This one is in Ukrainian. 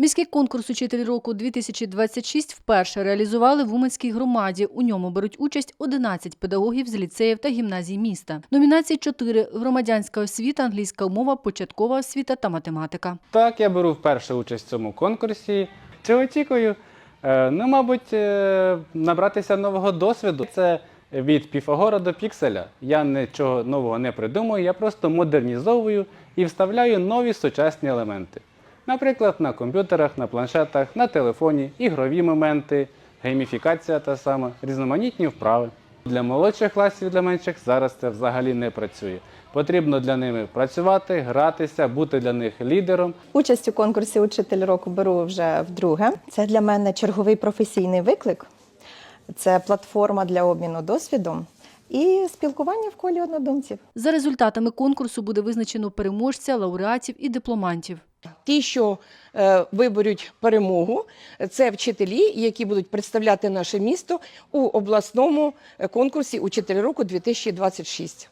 Міський конкурс «Учитель року 2026 вперше реалізували в Уманській громаді. У ньому беруть участь 11 педагогів з ліцеїв та гімназій міста. Номінації 4 – громадянська освіта, англійська мова, початкова освіта та математика. Так, я беру вперше участь в цьому конкурсі. Чи очікую? Е, ну, мабуть, е, набратися нового досвіду. Це від Піфагора до пікселя. Я нічого нового не придумую, я просто модернізовую і вставляю нові сучасні елементи. Наприклад, на комп'ютерах, на планшетах, на телефоні, ігрові моменти, гейміфікація та сама, різноманітні вправи. Для молодших класів, для менших зараз це взагалі не працює. Потрібно для ними працювати, гратися, бути для них лідером. Участь у конкурсі Учитель року беру вже вдруге. Це для мене черговий професійний виклик. Це платформа для обміну досвідом і спілкування в колі однодумців. За результатами конкурсу буде визначено переможця, лауреатів і дипломантів. Ті, що е, виборють перемогу, це вчителі, які будуть представляти наше місто у обласному е, конкурсі Учитель року 2026.